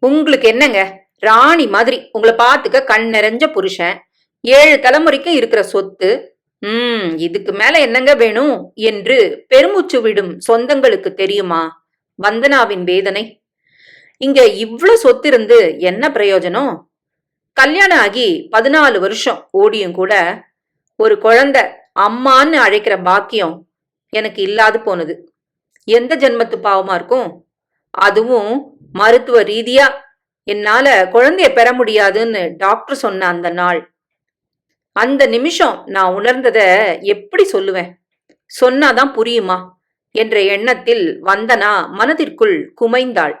உங்களுக்கு என்னங்க? ராணி மாதிரி. உங்களை பார்த்துக்க கண் நிறைஞ்ச புருஷன். ஏழு தலைமுறைக்கும் இருக்கிற சொத்து. உம் இதுக்கு மேல என்னங்க வேணும்? என்று பெருமூச்சு விடும் சொந்தங்களுக்கு தெரியுமா? வந்தனாவின் வேதனை. இங்க இவ்வளவு சொத்து இருந்து என்ன பிரயோஜனம்? கல்யாணம் ஆகி பதினாலு வருஷம். ஓடியும் கூட ஒரு குழந்தை அம்மான்னு அழைக்கிற பாக்கியம் எனக்கு இல்லாது போனது. எந்த ஜென்மத்து பாவமா இருக்கும்? அதுவும் மருத்துவ ரீதியா என்னால குழந்தைய பெற முடியாதுன்னு டாக்டர் சொன்ன அந்த நாள். அந்த நிமிஷம் நான் உணர்ந்தத எப்படி சொல்லுவேன்? சொன்னாதான் புரியுமா? என்ற எண்ணத்தில் வந்தனா மனதிற்குள் குமைந்தாள்.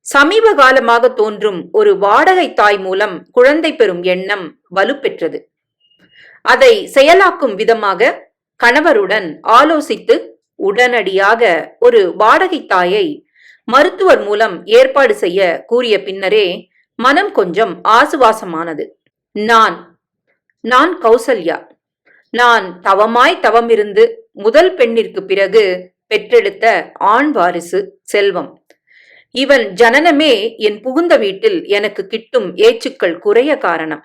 சமீப காலமாக தோன்றும் ஒரு வாடகை தாய் மூலம் குழந்தை பெறும் எண்ணம் வலுப்பெற்றது. அதை செயலாக்கும் விதமாக கணவருடன் ஆலோசித்து உடனடியாக ஒரு வாடகை தாயை மருத்துவர் மூலம் ஏற்பாடு செய்ய கூறிய பின்னரே மனம் கொஞ்சம் ஆசுவாசமானது. நான் நான் கௌசல்யா. நான் தவமாய் தவமிருந்து முதல் பெண்ணிற்கு பிறகு பெற்றெடுத்த ஆண் வாரிசு செல்வம். இவன் ஜனனமே என் புகுந்த வீட்டில் எனக்கு கிட்டும் ஏச்சுக்கள் குறைய காரணம்.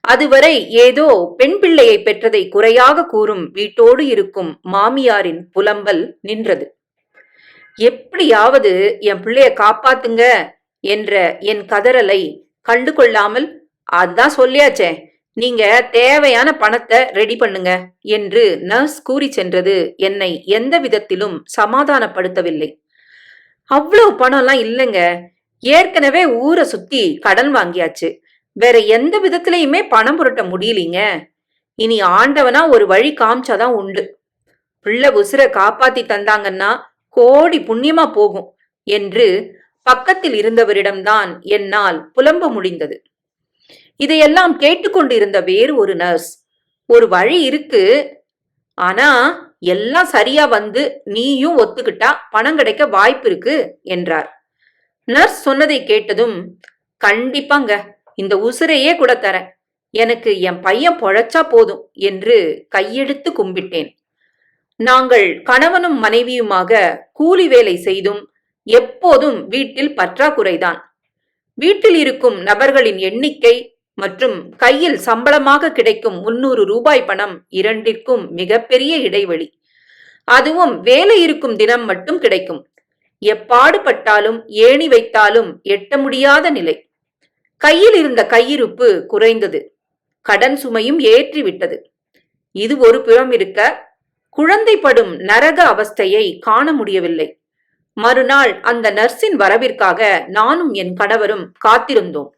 அதுவரை ஏதோ பெண் பிள்ளையை பெற்றதை குறையாக கூறும் வீட்டோடு இருக்கும் மாமியாரின் புலம்பல் நின்றது. எப்படியாவது என் பிள்ளைய காப்பாத்துங்க என்ற என் கதறலை கண்டு கொள்ளாமல் அதான் சொல்லியாச்சே நீங்க தேவையான பணத்தை ரெடி பண்ணுங்க என்று நர்ஸ் கூறி சென்றது என்னை எந்த விதத்திலும் சமாதானப்படுத்தவில்லை. அவ்வளவு பணம்லாம் இல்லைங்க. ஏற்கனவே ஊரை சுத்தி கடன் வாங்கியாச்சு. வேற எந்த விதத்திலையுமே பணம் புரட்ட முடியலீங்க. இனி ஆண்டவனா ஒரு வழி காமிச்சாதான் உண்டு. பிள்ளை உசுர காப்பாத்தி தந்தாங்கன்னா கோடி புண்ணியமா போகும் என்று பக்கத்தில் இருந்தவரிடம்தான் என்னால் புலம்ப முடிந்தது. இதையெல்லாம் கேட்டுக்கொண்டிருந்த வேறு ஒரு நர்ஸ் ஒரு வழி இருக்கு. ஆனா எல்லாம் சரியா வந்து நீயும் ஒத்துக்கிட்டா பணம் கிடைக்க வாய்ப்பு இருக்கு என்றார். நர்ஸ் சொன்னதை கேட்டதும் கண்டிப்பாங்க இந்த உசுரையே கூட தரேன். எனக்கு என் பையன் பொழைச்சா போதும் என்று கையெடுத்து கும்பிட்டேன். நாங்கள் கணவனும் மனைவியுமாக கூலி வேலை செய்தும் எப்போதும் வீட்டில் பற்றாக்குறைதான். வீட்டில் இருக்கும் நபர்களின் எண்ணிக்கை மற்றும் கையில் சம்பளமாக கிடைக்கும் முன்னூறு ரூபாய் பணம் இரண்டிற்கும் மிகப்பெரிய இடைவெளி. அதுவும் வேலை இருக்கும் தினம் மட்டும் கிடைக்கும். எப்பாடுபட்டாலும் ஏணி வைத்தாலும் எட்ட முடியாத நிலை. கையில் இருந்த கையிருப்பு குறைந்தது. கடன் சுமையும் ஏற்றிவிட்டது. இது ஒரு புறம் இருக்க குழந்தைப்படும் நரக அவஸ்தையை காண முடியவில்லை. மறுநாள் அந்த நர்ஸின் வரவிற்காக நானும் என் கணவரும் காத்திருந்தோம்.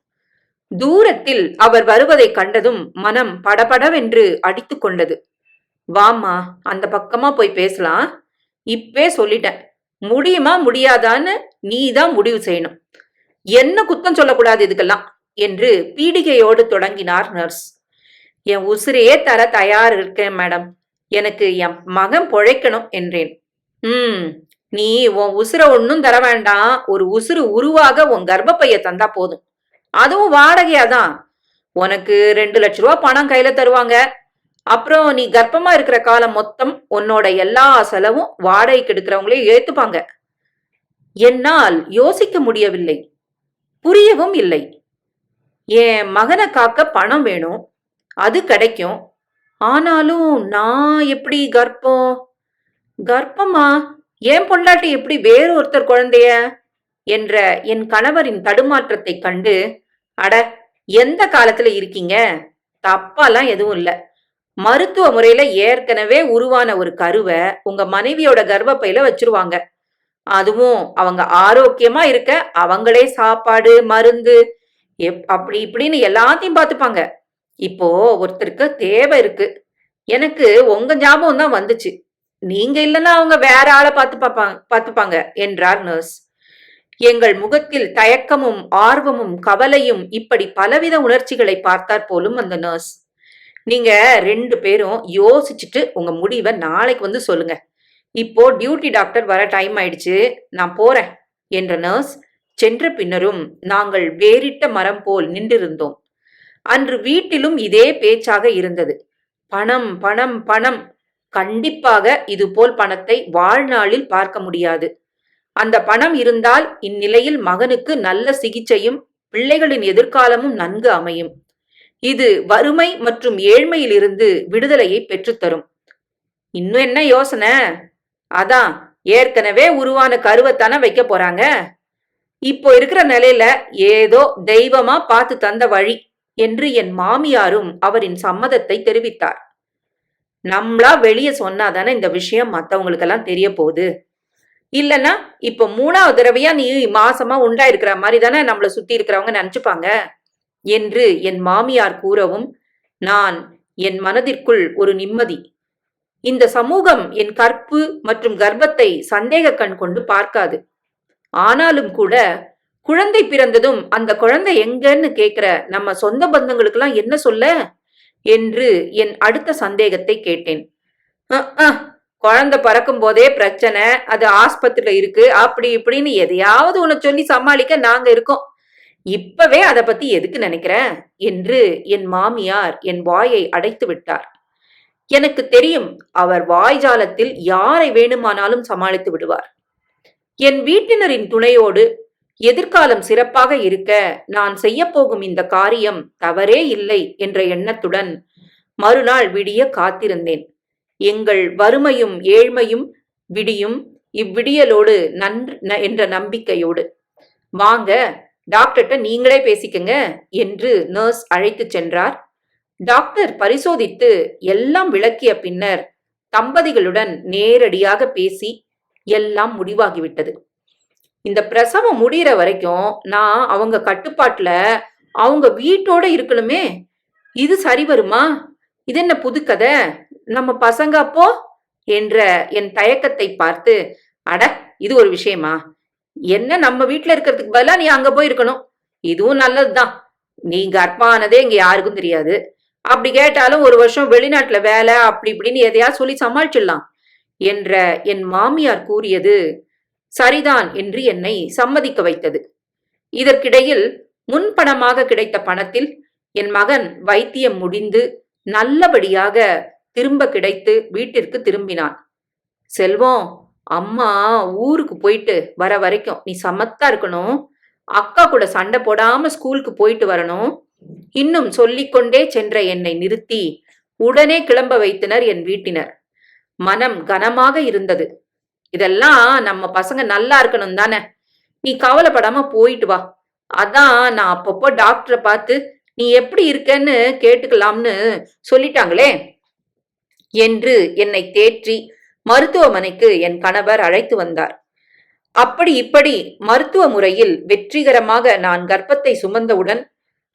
தூரத்தில் அவர் வருவதை கண்டதும் மனம் படபடவென்று அடித்து கொண்டது. வாமா அந்த பக்கமா போய் பேசலாம். இப்பே சொல்லிட்டேன். முடியுமா முடியாதான்னு நீ தான் முடிவு செய்யணும். என்ன குத்தம் சொல்லக்கூடாது இதுக்கெல்லாம் என்று பீடிகையோடு தொடங்கினார் நர்ஸ். என் உசிரையே தர தயார் இருக்கேன் மேடம். எனக்கு என் மகன் பொழைக்கணும் என்றேன். ம் நீ உன் உசுர ஒன்னும் தர வேண்டாம். ஒரு உசுறு உருவாக உன் கர்ப்பப்பைய தந்தா போதும். அதுவும் வாடகையா தான் உனக்கு ரெண்டு லட்ச ரூபா பணம் கையில தருவாங்க. அப்புறம் நீ கர்ப்பமா இருக்கிற காலம் மொத்தம் உன்னோட எல்லா செலவும் வாடகைக்கு எடுக்கிறவங்களே ஏத்துப்பாங்க. என்னால் யோசிக்க முடியவில்லை. புரியவும் இல்லை. என் மகனை காக்க பணம் வேணும். அது கிடைக்கும். ஆனாலும் நான் எப்படி கர்ப்பம்? கர்ப்பமா? ஏன் பொண்டாட்டி எப்படி வேறு ஒருத்தர் குழந்தைய? என்ற என் கணவரின் தடுமாற்றத்தை கண்டு அட எந்த காலத்துல இருக்கீங்க? தப்பாலாம் எதுவும் இல்ல. மருத்துவ முறையில ஏற்கனவே உருவான ஒரு கருவை உங்க மனைவியோட கர்ப்பையில வச்சிருவாங்க. அதுவும் அவங்க ஆரோக்கியமா இருக்க அவங்களே சாப்பாடு மருந்து எப் அப்படி இப்படின்னு எல்லாத்தையும் பார்த்துப்பாங்க. இப்போ ஒருத்தருக்கு தேவை இருக்கு. எனக்கு உங்க ஞாபகம் தான் வந்துச்சு. நீங்க இல்லைன்னா அவங்க வேற ஆளை பார்த்து பார்ப்பாங்க பார்த்துப்பாங்க என்றார் நர்ஸ் எங்கள் முகத்தில் தயக்கமும் ஆர்வமும் கவலையும் இப்படி பலவித உணர்ச்சிகளை பார்த்தார் போலும் அந்த நர்ஸ் நீங்க ரெண்டு பேரும் யோசிச்சுட்டு உங்க முடிவை நாளைக்கு வந்து சொல்லுங்க. இப்போ டியூட்டி டாக்டர் வர டைம் ஆயிடுச்சு நான் போறேன் என்ற நர்ஸ் சென்ற பின்னரும் நாங்கள் வேறிட்ட மரம் போல் நின்றிருந்தோம். அன்று வீட்டிலும் இதே பேச்சாக இருந்தது. பணம் பணம் பணம். கண்டிப்பாக இதுபோல் பணத்தை வாழ்நாளில் பார்க்க முடியாது. அந்த பணம் இருந்தால் இந்நிலையில் மகனுக்கு நல்ல சிகிச்சையும் பிள்ளைகளின் எதிர்காலமும் நன்கு அமையும். இது வறுமை மற்றும் ஏழ்மையிலிருந்து விடுதலையை பெற்றுத்தரும். இன்னும் என்ன யோசனை? அதான் ஏற்கனவே உருவான கருவைத்தானே வைக்க போறாங்க. இப்போ இருக்கிற நிலையில ஏதோ தெய்வமா பார்த்து தந்த வழி. என்று என் மாமியாரும் அவரின் சம்மதத்தை தெரிவித்தார். நம்மளா வெளியே சொன்னாதானே இந்த விஷயம் மற்றவங்களுக்கெல்லாம் தெரிய போகுது இல்லனா இப்ப மூணாவது தடவையா நீ மாசமா உண்டா இருக்கிற மாதிரி தானே நம்மள சுத்தி இருக்கிறவங்க நினைச்சுப்பாங்க? என்று என் மாமியார் கூறவும் நான் என் மனதிற்குள் ஒரு நிம்மதி. இந்த சமூகம் என் கற்பு மற்றும் கர்ப்பத்தை சந்தேக கண் கொண்டு பார்க்காது. ஆனாலும் கூட குழந்தை பிறந்ததும் அந்த குழந்தை எங்கன்னு கேக்குற நம்ம சொந்த பந்தங்களுக்கெல்லாம் என்ன சொல்ல? என்று என் அடுத்த சந்தேகத்தை கேட்டேன். குழந்தை பறக்கும் போதே பிரச்சனை அது ஆஸ்பத்திரியில இருக்கு அப்படி இப்படின்னு எதையாவது உன்னை சொல்லி சமாளிக்க நாங்க இருக்கோம். இப்பவே அதை பத்தி எதுக்கு நினைக்கிற? என்று என் மாமியார் என் வாயை அடைத்து விட்டார். எனக்கு தெரியும் அவர் வாய்ஜாலத்தில் யாரை வேணுமானாலும் சமாளித்து விடுவார். என் வீட்டினரின் துணையோடு எதிர்காலம் சிறப்பாக இருக்க நான் செய்யப்போகும் இந்த காரியம் தவறே இல்லை என்ற எண்ணத்துடன் மறுநாள் விடிய காத்திருந்தேன். எங்கள் வறுமையும் ஏழ்மையும் விடியும் இவ்விடியலோடு நன்று ந- என்ற நம்பிக்கையோடு. வாங்க டாக்டர்கிட்ட நீங்களே பேசிக்கங்க என்று நர்ஸ் அழைத்துச் சென்றார். டாக்டர் பரிசோதித்து எல்லாம் விளக்கிய பின்னர் தம்பதிகளுடன் நேரடியாக பேசி எல்லாம் முடிவாகிவிட்டது. இந்த பிரசவம் முடியிற வரைக்கும் நான் அவங்க கட்டுப்பாட்டில் அவங்க வீட்டோட இருக்கணுமே. இது சரி வருமா? இது என்ன புதுக்கதை நம்ம பசங்க அப்போ? என்ற என் தயக்கத்தை பார்த்து அட இது ஒரு விஷயமா? என்ன நம்ம வீட்டில் இருக்கிறதுக்கு பதிலாக நீ அங்க போய் இருக்கணும்? இதுவும் நல்லதுதான். நீ கர்ப்பானதே இங்க யாருக்கும் தெரியாது. அப்படி கேட்டாலும் ஒரு வருஷம் வெளிநாட்டுல வேலை அப்படி இப்படின்னு எதையா சொல்லி சமாளிச்சிடலாம் என்ற என் மாமியார் கூறியது சரிதான் என்று என்னை சம்மதிக்க வைத்தது. இதற்கிடையில் முன்பணமாக கிடைத்த பணத்தில் என் மகன் வைத்தியம் முடிந்து நல்லபடியாக திரும்ப கிடைத்து வீட்டிற்கு திரும்பினான். செல்வம் அம்மா ஊருக்கு போயிட்டு வர வரைக்கும் நீ சமத்தா இருக்கணும். அக்கா கூட சண்டை போடாம ஸ்கூலுக்கு போயிட்டு வரணும். இன்னும் சொல்லிக்கொண்டே சென்ற என்னை நிறுத்தி உடனே கிளம்ப வைத்தனர் என் வீட்டினர். மனம் கனமாக இருந்தது. இதெல்லாம் நம்ம பசங்க நல்லா இருக்கணும் தானே? நீ கவலைப்படாம போயிட்டு வா. அதான் நான் அப்பப்போ டாக்டரை பார்த்து நீ எப்படி இருக்கன்னு கேட்டுக்கலாம்னு சொல்லிட்டாங்களே? என்று என்னை தேற்றி மருத்துவமனைக்கு என் கணவர் அழைத்து வந்தார். அப்படி இப்படி மருத்துவ முறையில் வெற்றிகரமாக நான் கர்ப்பத்தை சுமந்தவுடன்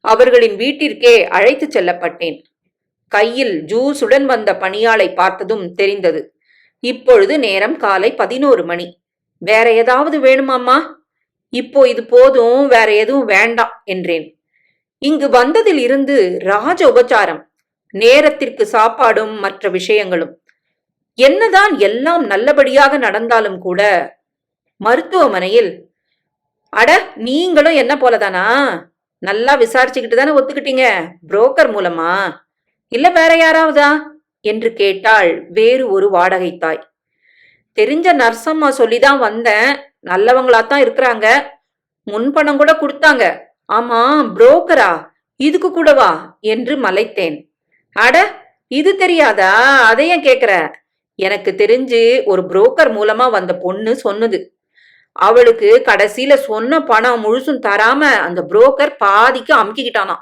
அவர்களின் வீட்டிற்கே அழைத்துச் செல்லப்பட்டேன். கையில் ஜூஸுடன் வந்த பணியாளை பார்த்ததும் தெரிந்தது. இப்பொழுது நேரம் காலை பதினோரு மணி. வேற ஏதாவது வேணுமாம்மா? இப்போ இது போதும் வேற எதுவும் வேண்டாம் என்றேன். இங்கு வந்ததில் இருந்து ராஜ உபச்சாரம் நேரத்திற்கு சாப்பாடும் மற்ற விஷயங்களும். என்னதான் எல்லாம் நல்லபடியாக நடந்தாலும் கூட மருத்துவமனையில் அட நீங்களும் என்ன போலதானா? நல்லா விசாரிச்சுக்கிட்டு தானே ஒத்துக்கிட்டீங்க புரோக்கர் மூலமா? இல்ல வேற யாராவதா? என்று கேட்டாள் வேறு ஒரு வாடகை தாய் தெரிஞ்ச நர்சம்மா சொல்லிதான் வந்தேன். நல்லவங்களா தான் இருக்கிறாங்க. முன்பணம் கூட கொடுத்தாங்க. ஆமா புரோக்கரா? இதுக்கு கூடவா என்று மலைத்தேன். அட இது தெரியாதா? அதையும் கேக்குற? எனக்கு தெரிஞ்சு ஒரு புரோக்கர் மூலமா வந்த பொண்ணு சொன்னது. அவளுக்கு கடைசியில சொன்ன பணம் முழுசும் தராம அந்த புரோக்கர் பாதிக்கு அமுக்கிக்கிட்டானா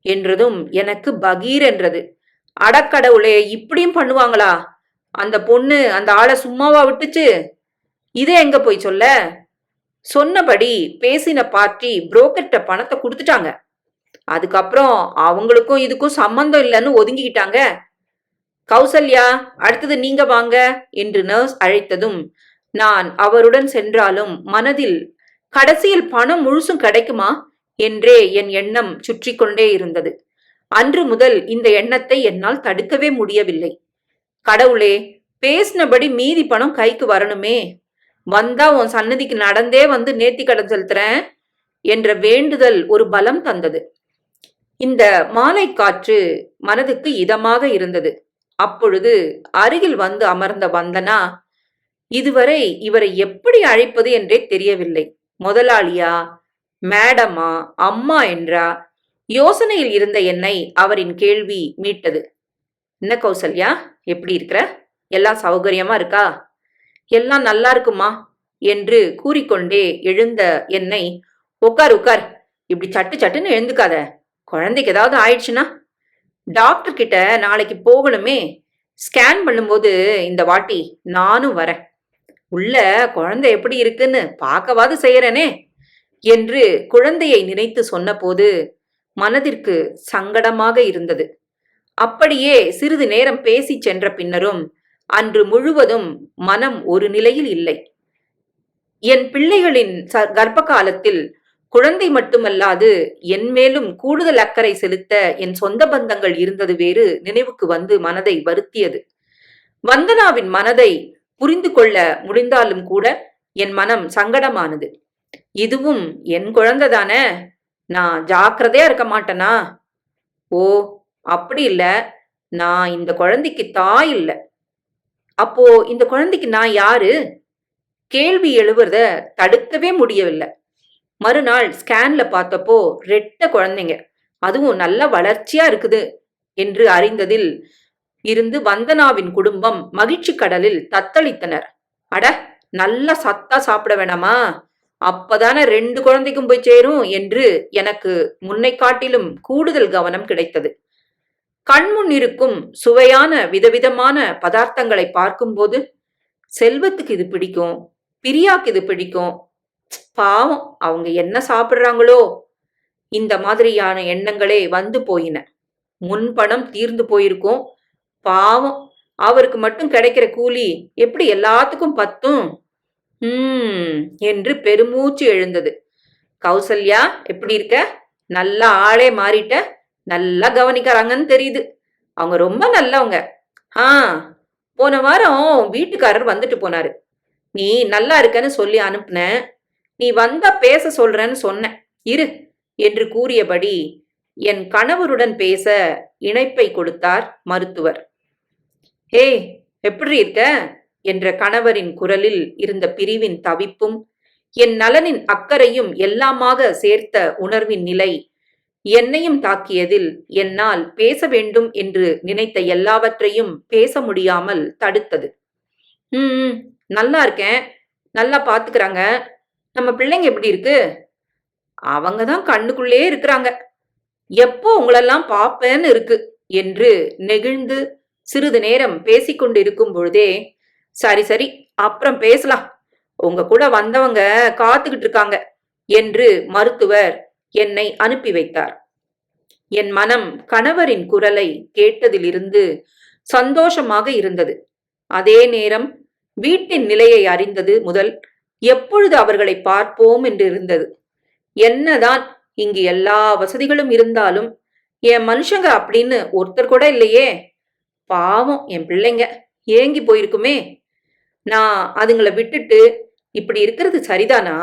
என்றதும் எனக்கு பகீர் என்றது. அடக்கடவுளே இப்படியும் பண்ணுவாங்களா? அந்த பொண்ணு அந்த ஆளை சும்மாவா விட்டுச்சு? இதை எங்க போய் சொல்ல? சொன்னபடி பேசின பார்ட்டி புரோக்கர்கிட்ட பணத்தை கொடுத்துட்டாங்க. அதுக்கப்புறம் அவங்களுக்கும் இதுக்கும் சம்பந்தம் இல்லைன்னு ஒதுங்கிக்கிட்டாங்க. கௌசல்யா அடுத்தது நீங்க வாங்க என்று நர்ஸ் அழைத்ததும் நான் அவருடன் சென்றாலும் மனதில் கடைசியில் பணம் முழுசும் கிடைக்குமா? என்றே என் எண்ணம் சுற்றி கொண்டே இருந்தது. அன்று முதல் இந்த எண்ணத்தை என்னால் தடுக்கவே முடியவில்லை. கடவுளே பேசினபடி மீதி பணம் கைக்கு வரணுமே. வந்தா உன் சன்னதிக்கு நடந்தே வந்து நேர்த்தி கடன் செலுத்துறேன் என்ற வேண்டுதல் ஒரு பலம் தந்தது. இந்த மாலை காற்று மனதுக்கு இதமாக இருந்தது. அப்பொழுது அருகில் வந்து அமர்ந்த வந்தனா இதுவரை இவரை எப்படி அழைப்பது என்றே தெரியவில்லை. முதலாளியா மேடமா அம்மா என்றா யோசனையில் இருந்த என்னை அவரின் கேள்வி மீட்டது. என்ன கௌசல்யா? எப்படி இருக்கிற? எல்லாம் சௌகரியமா இருக்கா? எல்லாம் நல்லா இருக்குமா? என்று கூறிக்கொண்டே எழுந்த என்னை உட்கார் உட்கார் இப்படி சட்டு சட்டுன்னு எழுந்துக்காத. குழந்தைக்கு ஏதாவது ஆயிடுச்சுன்னா? டாக்டர் கிட்ட நாளைக்கு போகணுமே. ஸ்கேன் பண்ணும்போது இந்த வாட்டி நானும் வரேன். உள்ள குழந்தை எப்படி இருக்குன்னு பார்க்கவாது செய்யறேனே என்று குழந்தையை நினைத்து சொன்னபோது மனதிற்கு சங்கடமாக இருந்தது. அப்படியே சிறிது நேரம் பேசிச் சென்ற பின்னரும் அன்று முழுவதும் மனம் ஒரு நிலையில் இல்லை. என் பிள்ளைகளின் ச- கர்ப்ப காலத்தில் குழந்தை மட்டுமல்லாது என் மேலும் கூடுதல் அக்கறை செலுத்த என் சொந்த பந்தங்கள் இருந்தது வேறு நினைவுக்கு வந்து மனதை வருத்தியது. வந்தனாவின் மனதை புரிந்து கொள்ள முடிந்தாலும் கூட என் மனம் சங்கடமானது. இதுவும் என் குழந்தைதானே நான் ஜாக்கிரதையா இருக்க மாட்டேனா? ஓ அப்படி இல்ல. நான் இந்த குழந்தைக்கு தாய் இல்ல. அப்போ இந்த குழந்தைக்கு நான் யாரு? கேள்வி எழுவுறத தடுக்கவே முடியவில்லை. மறுநாள் ஸ்கேன்ல பார்த்தப்போ ரெட்ட குழந்தைங்க. அதுவும் நல்ல வளர்ச்சியா இருக்குது என்று அறிந்ததில் இருந்து வந்தனாவின் குடும்பம் மகிழ்ச்சி கடலில் தத்தளித்தனர். அட நல்லா சத்தா சாப்பிட வேணாமா? அப்பதானே ரெண்டு குழந்தைக்கும் போய் சேரும் என்று எனக்கு முன்னை காட்டிலும் கூடுதல் கவனம் கிடைத்தது. கண்முன் இருக்கும் சுவையான விதவிதமான பதார்த்தங்களை பார்க்கும்போது செல்வத்துக்கு இது பிடிக்கும் பிரியாக்கு இது பிடிக்கும். பாவம் அவங்க என்ன சாப்பிடுறாங்களோ. இந்த மாதிரியான எண்ணங்களே வந்து போயின. முன் பணம் தீர்ந்து போயிருக்கும். பாவம் அவருக்கு மட்டும் கிடைக்கிற கூலி எப்படி எல்லாத்துக்கும் பத்தும்? ம் என்று பெருமூச்சு எழுந்தது. கௌசல்யா எப்படி இருக்க? நல்லா ஆளே மாறிட்ட. நல்லா கவனிக்கிறாங்கன்னு தெரியுது. அவங்க ரொம்ப நல்லவங்க. ஆ போன வாரம் வீட்டுக்காரர் வந்துட்டு போனாரு. நீ நல்லா இருக்கன்னு சொல்லி அனுப்புன. நீ வந்தா பேச சொல்றேன்னு சொன்னேன் இரு என்று கூறியபடி என் கணவருடன் பேச இணைப்பை கொடுத்தார் மருத்துவர். ஏய் எப்படி இருக்க? என்ற கணவரின் குரலில் இருந்த பிரிவின் தவிப்பும் என் நலனின் அக்கறையும் எல்லாமாக சேர்த்த உணர்வின் நிலை என்னையும் தாக்கியதில் என்னால் பேச வேண்டும் என்று நினைத்த எல்லாவற்றையும் பேச முடியாமல் தடுத்தது. ம் நல்லா இருக்கேன். நல்லா பாத்துக்கிறாங்க. நம்ம பிள்ளைங்க எப்படி இருக்கு? அவங்க தான் கண்ணுக்குள்ளே இருக்கிறாங்க. எப்போ உங்களெல்லாம் பாப்பேன்னு இருக்கு என்று நெகிழ்ந்து சிறிது நேரம் பேசிக்கொண்டிருக்கும் பொழுதே சரி சரி அப்புறம் பேசலாம். உங்க கூட வந்தவங்க காத்துக்கிட்டு இருக்காங்க என்று மருத்துவர் என்னை அனுப்பி வைத்தார். என் மனம் கணவரின் குரலை கேட்டதிலிருந்து சந்தோஷமாக இருந்தது. அதே நேரம் வீட்டின் நிலையை அறிந்தது முதல் எப்பொழுது அவர்களை பார்ப்போம் என்று இருந்தது. என்னதான் இங்கு எல்லா வசதிகளும் இருந்தாலும் என் மனுஷங்க? அப்படின்னு ஒருத்தர் கூட இல்லையே. பாவம் என் பிள்ளைங்க ஏங்கி போயிருக்குமே. நான் அதுங்களை விட்டுட்டு இப்படி இருக்கிறது சரிதானா?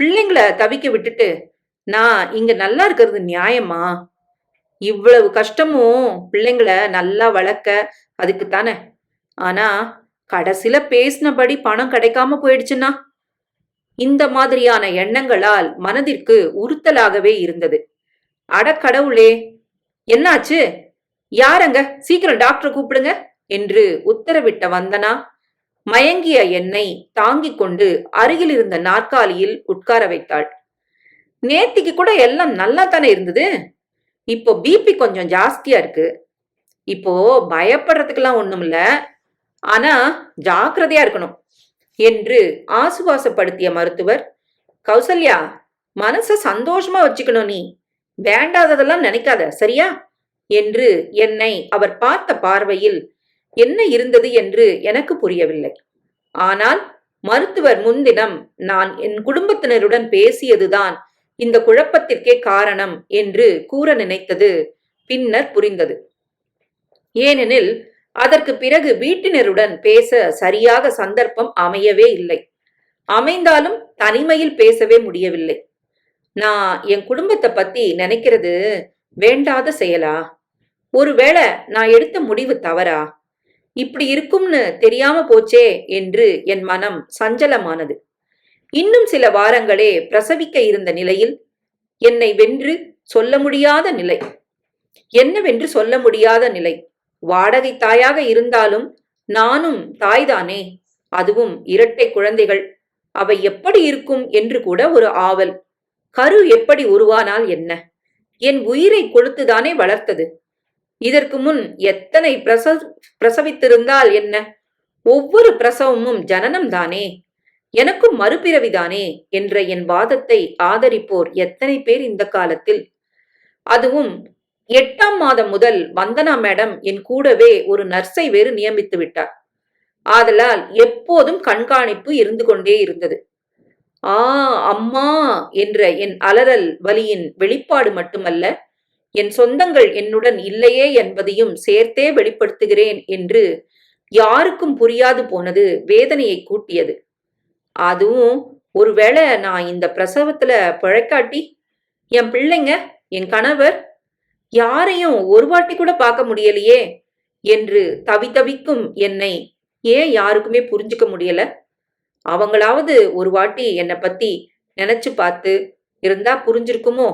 பிள்ளைங்கள தவிக்க விட்டுட்டு நான் இங்க நல்லா இருக்கிறது நியாயமா? இவ்வளவு கஷ்டமும் பிள்ளைங்கள நல்லா வளர்க்க அதுக்கு தானே ஆனா கடைசில பேசினபடி பணம் கிடைக்காம போயிடுச்சுன்னா? இந்த மாதிரியான எண்ணங்களால் மனதிற்கு உறுத்தலாகவே இருந்தது. அட கடவுளே என்னாச்சு? யாரங்க சீக்கிரம் டாக்டரை கூப்பிடுங்க என்று உத்தரவிட்ட வந்தனா மயங்கிய என்னை தாங்கிக் கொண்டு அருகில் இருந்த நாற்காலியில் உட்கார வைத்தாள். நேத்திக்கு கூட எல்லாம் நல்லா தானே இருந்தது? இப்போ பிபி கொஞ்சம் ஜாஸ்தியா இருக்கு. இப்போ பயப்படுறதுக்கெல்லாம் ஒண்ணுமில்ல. ஆனா ஜாக்கிரதையா இருக்கணும் என்று ஆசுவாசப்படுத்திய மருத்துவர் கௌசல்யா மனச சந்தோஷமா வச்சுக்கணும் நீ. வேண்டாததெல்லாம் நினைக்காத சரியா? என்று என்னை அவர் பார்த்த பார்வையில் என்ன இருந்தது என்று எனக்கு புரியவில்லை. ஆனால் மருத்துவர் முன்தினம் நான் என் குடும்பத்தினருடன் பேசியதுதான் இந்த குழப்பத்திற்கே காரணம் என்று கூற நினைத்தது பின்னர் புரிந்தது. ஏனெனில் அதற்கு பிறகு வீட்டினருடன் பேச சரியாக சந்தர்ப்பம் அமையவே இல்லை. அமைந்தாலும் தனிமையில் பேசவே முடியவில்லை. நான் என் குடும்பத்தை பத்தி நினைக்கிறது வேண்டாத செயலா? ஒருவேளை நான் எடுத்த முடிவு தவறா? இப்படி இருக்கும்னு தெரியாம போச்சே என்று என் மனம் சஞ்சலமானது. இன்னும் சில வாரங்களே பிரசவிக்க இருந்த நிலையில் என்னை வென்று சொல்ல முடியாத நிலை. என்னவென்று சொல்ல முடியாத நிலை. வாடகை தாயாக இருந்தாலும் நானும் தாய்தானே. அதுவும் இரட்டை குழந்தைகள். அவை எப்படி இருக்கும் என்று கூட ஒரு ஆவல். கரு எப்படி உருவானால் என்ன? என் உயிரை கொடுத்துதானே வளர்த்தது. இதற்கு முன் எத்தனை பிரச பிரசவித்திருந்தால் என்ன? ஒவ்வொரு பிரசவமும் ஜனனம் தானே? எனக்கும் மறுபிறவிதானே என்ற என் வாதத்தை ஆதரிப்போர் எத்தனை பேர் இந்த காலத்தில்? அதுவும் எட்டாம் மாதம் முதல் வந்தனா மேடம் என் கூடவே ஒரு நர்ஸை வேறு நியமித்து விட்டார். ஆதலால் எப்போதும் கண்காணிப்பு இருந்து கொண்டே இருந்தது. ஆ அம்மா! என்ற என் அலறல் வலியின் வெளிப்பாடு மட்டுமல்ல என் சொந்தங்கள் என்னுடன் இல்லையே என்பதையும் சேர்த்தே வெளிப்படுத்துகிறேன் என்று யாருக்கும் புரியாது போனது வேதனையை கூட்டியது. அதுவும் ஒருவேளை நான் இந்த பிரசவத்துல பிழைக்காட்டி என் பிள்ளைங்க என் கணவர் யாரையும் ஒரு வாட்டி கூட பார்க்க முடியலையே என்று தவித்தவிக்கும் என்னை ஏன் யாருக்குமே புரிஞ்சுக்க முடியல? அவங்களாவது ஒரு வாட்டி என்னை பத்தி நினைச்சு பார்த்து இருந்தா புரிஞ்சிருக்குமோ?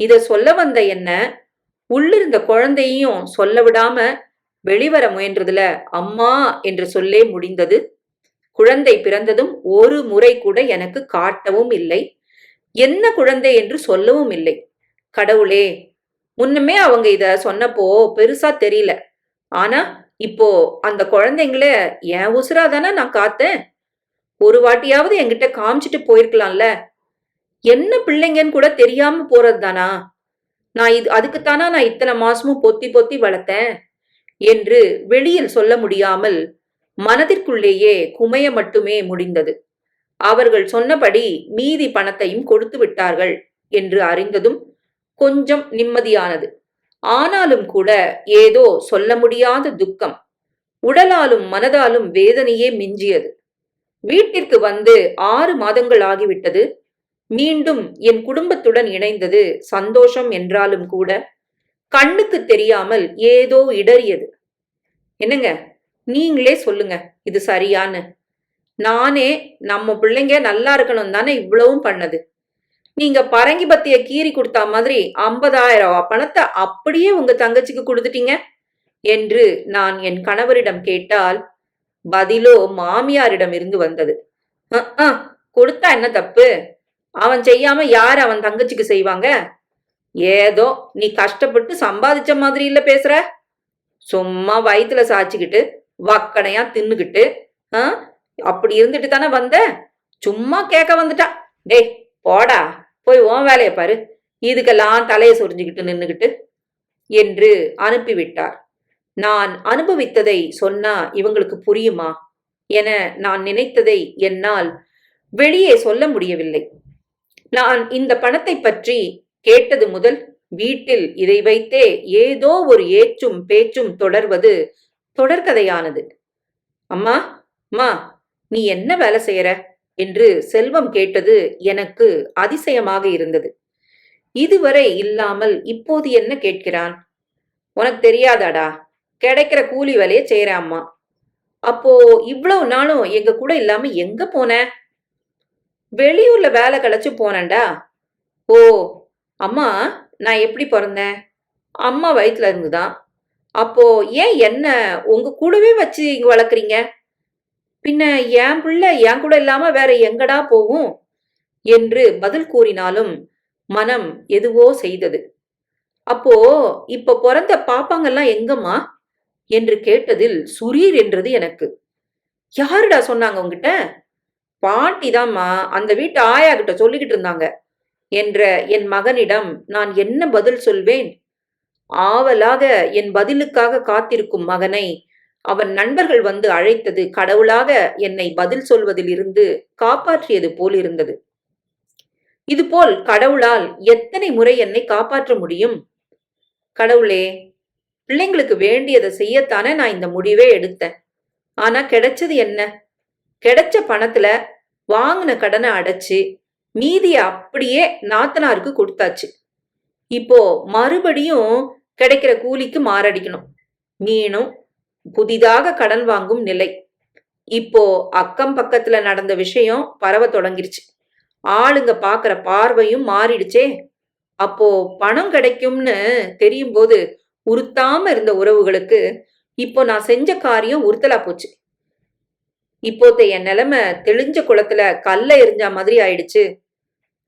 இத சொல்ல வந்த என்ன? உள்ளிருந்த குழந்தையையும் சொல்ல விடாம வெளிவர முயன்றதுல அம்மா என்று சொல்லே முடிந்தது. குழந்தை பிறந்ததும் ஒரு முறை கூட எனக்கு காட்டவும் இல்லை. என்ன குழந்தை என்று சொல்லவும் இல்லை. கடவுளே முன்னமே அவங்க இத சொன்னப்போ பெருசா தெரியல. ஆனா இப்போ அந்த குழந்தைங்கள என் உசுரா தானே நான் காத்தேன்? ஒரு வாட்டியாவது என்கிட்ட காமிச்சிட்டு போயிருக்கலாம்ல? என்ன பிள்ளைங்கன்னு கூட தெரியாம போறது தானா நான் இது அதுக்குத்தானா நான் இத்தனை மாசமும் பொத்தி பொத்தி வளர்த்தேன்? என்று வெளியில் சொல்ல முடியாமல் மனதிற்குள்ளேயே குமைய மட்டுமே முடிந்தது. அவர்கள் சொன்னபடி மீதி பணத்தையும் கொடுத்து விட்டார்கள் என்று அறிந்ததும் கொஞ்சம் நிம்மதியானது. ஆனாலும் கூட ஏதோ சொல்ல முடியாத துக்கம் உடலாலும் மனதாலும் வேதனையே மிஞ்சியது. வீட்டிற்கு வந்து ஆறு மாதங்கள் ஆகிவிட்டது. மீண்டும் என் குடும்பத்துடன் இணைந்தது சந்தோஷம் என்றாலும் கூட கண்ணுக்கு தெரியாமல் ஏதோ இடறியது. என்னங்க? நீங்களே சொல்லுங்க இது சரியான்னு. நானே நம்ம பிள்ளைங்க நல்லா இருக்கணும் தானே இவ்வளவும் பண்ணது. நீங்க பரங்கி பத்திய கீறி கொடுத்தா மாதிரி ஐம்பதாயிரம் பணத்தை அப்படியே உங்க தங்கச்சிக்கு கொடுத்துட்டீங்க? என்று நான் என் கணவரிடம் கேட்டால் பதிலோ மாமியாரிடம் இருந்து வந்தது. கொடுத்தா என்ன தப்பு? அவன் செய்யாம யார் அவன் தங்கச்சிக்கு செய்வாங்க? ஏதோ நீ கஷ்டப்பட்டு சம்பாதிச்ச மாதிரி இல்ல பேசுற? சும்மா வயிற்றுல சாய்ச்சிக்கிட்டு வக்கனையா தின்னுக்கிட்டு ஆ, அப்படி இருந்துட்டு தானே வந்த? சும்மா கேட்க வந்துட்டா. டேய் போடா போய் உன் வேலையை பாரு. இதுக்கெல்லாம் தலையை சொரிஞ்சுக்கிட்டு நின்னுக்கிட்டு என்று அனுப்பிவிட்டார். நான் அனுபவித்ததை சொன்னா இவங்களுக்கு புரியுமா? என நான் நினைத்ததை என்னால் வெளியே சொல்ல முடியவில்லை. நான் இந்த பணத்தை பற்றி கேட்டது முதல் வீட்டில் இதை வைத்தே ஏதோ ஒரு ஏச்சும் பேச்சும் தொடர்வது தொடர்கதையானது. அம்மா அம்மா நீ என்ன வேலை செய்யற? என்று செல்வம் கேட்டது எனக்கு அதிசயமாக இருந்தது. இதுவரை இல்லாமல் இப்போது என்ன கேட்கிறான்? உனக்கு தெரியாதாடா? கிடைக்கிற கூலி வேலையை செய்யறேன் அம்மா. அப்போ இவ்வளவு நாளும் எங்க கூட இல்லாம எங்க போன? வெளியூர்ல வேலை கிடைச்சு போனேன்டா. ஓ அம்மா நான் எப்படி பிறந்தேன்? அம்மா வயிற்றுல இருந்துதான் அப்போ ஏன் என்ன உங்க கூடவே வச்சு இங்க வளர்க்குறீங்க? பின்ன என் பிள்ளை என் கூட இல்லாம வேற எங்கடா போகும்? என்று பதில் கூறினாலும் மனம் எதுவோ செய்தது. அப்போ இப்ப பிறந்த பாப்பாங்கெல்லாம் எங்கம்மா? என்று கேட்டதில் சுரீர் என்றது எனக்கு. யாருடா சொன்னாங்க உங்ககிட்ட பாட்டிதாம்மா அந்த வீட்டு ஆயா கிட்ட சொல்லிக்கிட்டு இருந்தாங்க என்ற என் மகனிடம் நான் என்ன பதில் சொல்வேன்? ஆவலாக என் பதிலுக்காக காத்திருக்கும் மகனை அவன் நண்பர்கள் வந்து அழைத்தது கடவுளாக என்னை பதில் சொல்வதில் இருந்து காப்பாற்றியது போல் இருந்தது. இதுபோல் கடவுளால் எத்தனை முறை என்னை காப்பாற்ற முடியும்? கடவுளே பிள்ளைங்களுக்கு வேண்டியதை செய்யத்தானே நான் இந்த முடிவே எடுத்தேன். ஆனா கிடைச்சது என்ன? கிடைச்ச பணத்துல வாங்கின கடனை அடைச்சு மீதியை அப்படியே நாத்தனாருக்கு கொடுத்தாச்சு. இப்போ மறுபடியும் கிடைக்கிற கூலிக்கு மாரடிக்கணும். மீனும் புதிதாக கடன் வாங்கும் நிலை. இப்போ அக்கம் பக்கத்துல நடந்த விஷயம் பரவ தொடங்கிருச்சு. ஆளுங்க பாக்குற பார்வையும் மாறிடுச்சே. அப்போ பணம் கிடைக்கும்னு தெரியும் போது உறுத்தாம இருந்த உறவுகளுக்கு இப்போ நான் செஞ்ச காரியம் உறுத்தலா போச்சு. இப்போத்த என் நிலைமை தெளிஞ்ச குளத்துல கல்ல எரிஞ்சா மாதிரி ஆயிடுச்சு.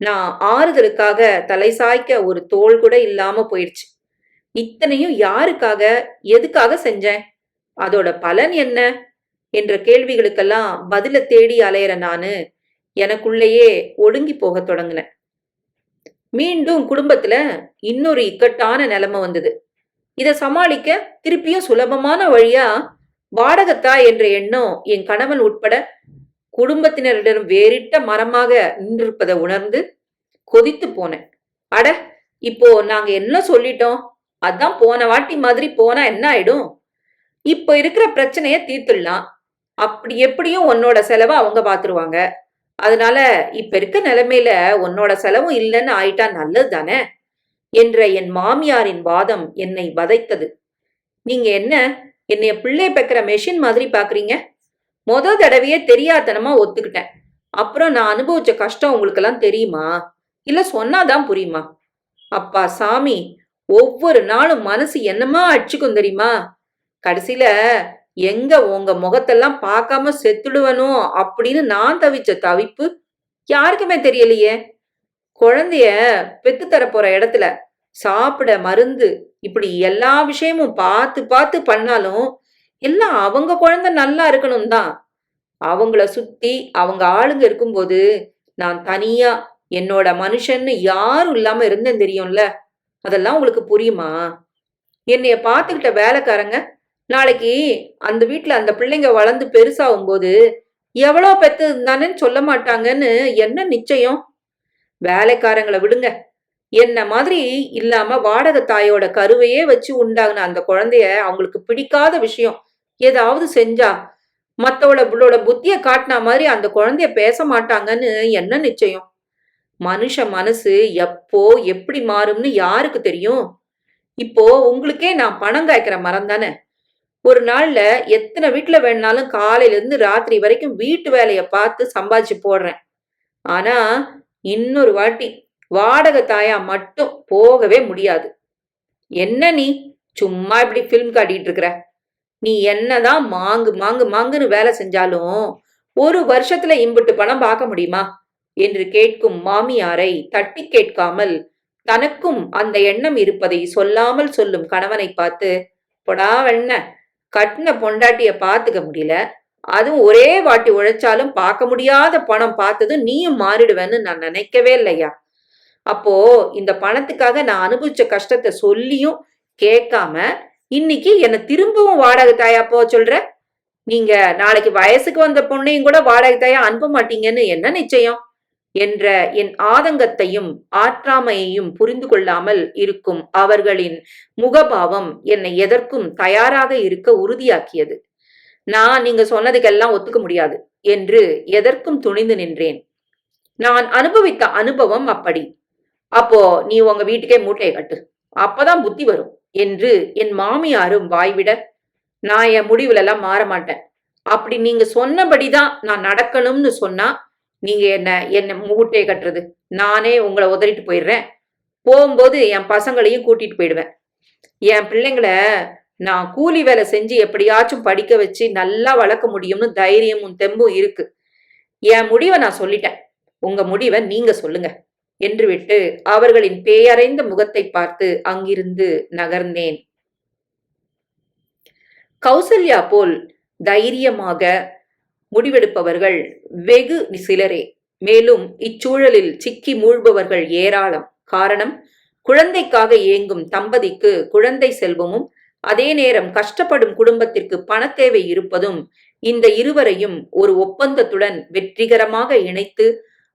நான் ஆறுதலுக்காக தலை சாய்க்க ஒரு தோல் கூட இல்லாம போயிடுச்சு இத்தனையும் யாருக்காக எதுக்காக செஞ்சேன்? அதோட பலன் என்ன? என்ற கேள்விகளுக்கெல்லாம் பதில தேடி அலையிற நானு எனக்குள்ளேயே ஒடுங்கி போகத் தொடங்கினேன். மீண்டும் குடும்பத்துல இன்னொரு இக்கட்டான நிலைமை வந்தது. இதை சமாளிக்க திருப்பியும் சுலபமான வழியா வாடகத்தா என்ற எண்ணம் என் கணவன் உட்பட குடும்பத்தினரிடம் வேறிட்ட மரமாக நின்றிருப்பதை உணர்ந்து கொதித்து போனேன். அட இப்போ நாங்க என்ன சொல்லிட்டோம்? அதான் போன வாட்டி மாதிரி போனா என்ன ஆயிடும்? இப்போ இருக்கிற பிரச்சனைய தீர்த்துடலாம். அப்படி எப்படியும் உன்னோட செலவை அவங்க பாத்துருவாங்க. அதனால இப்ப இருக்க நிலைமையில உன்னோட செலவும் இல்லைன்னு ஆயிட்டா நல்லது தானே? என்ற என் மாமியாரின் வாதம் என்னை வதைத்தது. நீங்க என்ன என்னைய பிள்ளை பெக்கிற மெஷின் மாதிரி பாக்குறீங்க? மொத தடவையே தெரியாதனமா ஒத்துக்கிட்டேன். அப்புறம் நான் அனுபவிச்ச கஷ்டம் உங்களுக்கெல்லாம் தெரியுமா? இல்ல சொன்னாதான் புரியுமா? அப்பா சாமி ஒவ்வொரு நாளும் மனசு என்னமா அடிச்சுக்கும் தெரியுமா? கடைசியில எங்க உங்க முகத்தெல்லாம் பார்க்காம செத்துடுவனோ அப்படின்னு நான் தவிச்ச தவிப்பு யாருக்குமே தெரியலையே. குழந்தைய பெத்து தர போற இடத்துல சாப்பிட மருந்து இப்படி எல்லா விஷயமும் பார்த்து பார்த்து பண்ணாலும் எல்லாம் அவங்க குழந்தை நல்லா இருக்கணும் தான். அவங்கள சுத்தி அவங்க ஆளுங்க இருக்கும்போது நான் தனியா என்னோட மனுஷன்னு யாரும் இல்லாம இருந்தேன் தெரியும்ல? அதெல்லாம் உங்களுக்கு புரியுமா? என்னைய பார்த்துக்கிட்ட வேலைக்காரங்க நாளைக்கு அந்த வீட்டுல அந்த பிள்ளைங்க வளர்ந்து பெருசாகும் போது எவ்வளோ பெத்து இருந்தானேன்னு சொல்ல மாட்டாங்கன்னு என்ன நிச்சயம்? வேலைக்காரங்களை விடுங்க. என்ன மாதிரி இல்லாம வாடகை தாயோட கருவையே வச்சு உண்டாகின அந்த குழந்தைய அவங்களுக்கு பிடிக்காத விஷயம். ஏதாவது செஞ்சா மத்தவளோட புத்திய காட்டின மாதிரி அந்த குழந்தைய பேச மாட்டாங்கன்னு என்ன நிச்சயம்? மனுஷ மனசு எப்போ எப்படி மாறும்னு யாருக்கு தெரியும்? இப்போ உங்களுக்கே நான் பணம் காய்க்கிற மரம் தானே. ஒரு நாள்ல எத்தனை வீட்டுல வேணாலும் காலையில இருந்து ராத்திரி வரைக்கும் வீட்டு வேலையை பார்த்து சம்பாதிச்சு போடுறேன். ஆனா இன்னொரு வாட்டி வாடகை தாயா மட்டும் போகவே முடியாது. என்ன நீ? சும்மா இப்படி ஃபிலிம் காட்டிட்டு இருக்கிற? நீ என்னதான் மாங்கு மாங்கு மாங்குன்னு வேலை செஞ்சாலும் ஒரு வருஷத்துல இம்புட்டு பணம் பார்க்க முடியுமா? என்று கேட்கும் மாமியாரை தட்டி கேட்காமல் தனக்கும் அந்த எண்ணம் இருப்பதை சொல்லாமல் சொல்லும் கணவனை பார்த்து பொடா வெண்ண கட்டின பொண்டாட்டிய பார்த்துக்க முடியல. அதுவும் ஒரே வாட்டி உழைச்சாலும் பார்க்க முடியாத பணம் பார்த்ததும் நீயும் மாறிடுவேன்னு நான் நினைக்கவே இல்லையா? அப்போ இந்த பணத்துக்காக நான் அனுபவிச்ச கஷ்டத்தை சொல்லியும் கேட்காம இன்னைக்கு என்னை திரும்பவும் வாடகை தாயா போ சொல்ற? நீங்க நாளைக்கு வயசுக்கு வந்த பொண்ணையும் கூட வாடகை தாயா அனுப்ப மாட்டீங்கன்னு என்ன நிச்சயம்? என்ற என் ஆதங்கத்தையும் ஆற்றாமையையும் புரிந்து கொள்ளாமல் இருக்கும் அவர்களின் முகபாவம் என்னை எதற்கும் தயாராக இருக்க உறுதியாக்கியது. நான் நீங்க சொன்னதுக்கெல்லாம் ஒத்துக்க முடியாது என்று எதற்கும் துணிந்து நின்றேன். நான் அனுபவித்த அனுபவம் அப்படி. அப்போ நீ உங்க வீட்டுக்கே மூட்டையை கட்டு. அப்பதான் புத்தி வரும். என்று என் மாமியாரும் வாய்விட நான் என் முடிவுல எல்லாம் மாற மாட்டேன் அப்படி நீங்க சொன்னபடிதான் நான் நடக்கணும்னு சொன்னா நீங்க என்ன என்ன மூட்டையை கட்டுறது? நானே உங்களை உதறிட்டு போயிடுறேன். போகும்போது என் பசங்களையும் கூட்டிட்டு போயிடுவேன். என் பிள்ளைங்கள நான் கூலி வேலை செஞ்சு எப்படியாச்சும் படிக்க வச்சு நல்லா வளர்க்க முடியும்னு தைரியமும் தெம்பும் இருக்கு. என் முடிவை நான் சொல்லிட்டேன். உங்க முடிவை நீங்க சொல்லுங்க. என்றுவிட்டு அவர்களின் பேயறைந்த முகத்தை பார்த்து அங்கிருந்து நகர்ந்தேன். கௌசல்யா போல் தைரியமாக முடிவெடுப்பவர்கள் வெகு சிலரே. மேலும் இச்சூழலில் சிக்கி மூழ்பவர்கள் ஏராளம். காரணம் குழந்தைக்காக ஏங்கும் தம்பதிக்கு குழந்தை செல்வமும் அதே நேரம் கஷ்டப்படும் குடும்பத்திற்கு பணத்தேவை இருப்பதும் இந்த இருவரையும் ஒரு ஒப்பந்தத்துடன் வெற்றிகரமாக இணைத்து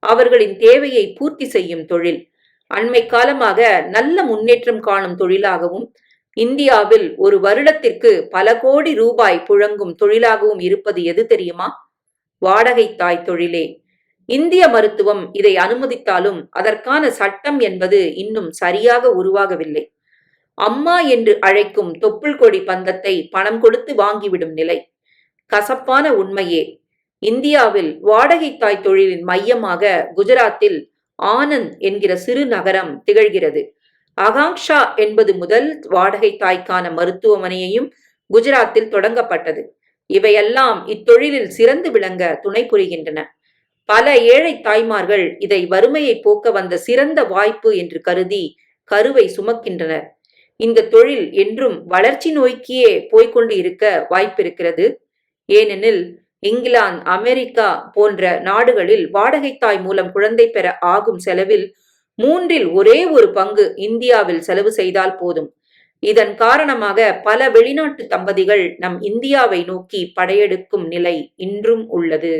அவர்களின் தேவையை பூர்த்தி செய்யும் தொழில். அண்மை காலமாக நல்ல முன்னேற்றம் காணும் தொழிலாகவும் இந்தியாவில் ஒரு வருடத்திற்கு பல கோடி ரூபாய் புழங்கும் தொழிலாகவும் இருப்பது எது தெரியுமா? வாடகை தாய் தொழிலே. இந்திய மருத்துவம் இதை அனுமதித்தாலும் அதற்கான சட்டம் என்பது இன்னும் சரியாக உருவாகவில்லை. அம்மா என்று அழைக்கும் தொப்புள் கொடி பந்தத்தை பணம் கொடுத்து வாங்கிவிடும் நிலை. கசப்பான உண்மையே. இந்தியாவில் வாடகை தாய் தொழிலின் மையமாக குஜராத்தில் ஆனந்த் என்கிற சிறு நகரம் திகழ்கிறது. அகாங்ஷா என்பது முதல் வாடகை தாய்க்கான மருத்துவமனையையும் குஜராத்தில் தொடங்கப்பட்டது. இவையெல்லாம் இத்தொழிலில் சிறந்து விளங்க துணை புரிகின்றன. பல ஏழை தாய்மார்கள் இதை வறுமையை போக்க வந்த சிறந்த வாய்ப்பு என்று கருதி கருவை சுமக்கின்றனர். இந்த தொழில் என்றும் வளர்ச்சி நோய்க்கியே போய்க்கொண்டு இருக்க வாய்ப்பிருக்கிறது. ஏனெனில் இங்கிலாந்து அமெரிக்கா போன்ற நாடுகளில் வாடகை தாய் மூலம் குழந்தை பெற ஆகும் செலவில் மூன்றில் ஒரே ஒரு பங்கு இந்தியாவில் செலவு செய்தால் போதும். இதன் காரணமாக பல வெளிநாட்டு தம்பதிகள் நம் இந்தியாவை நோக்கி படையெடுக்கும் நிலை இன்றும் உள்ளது.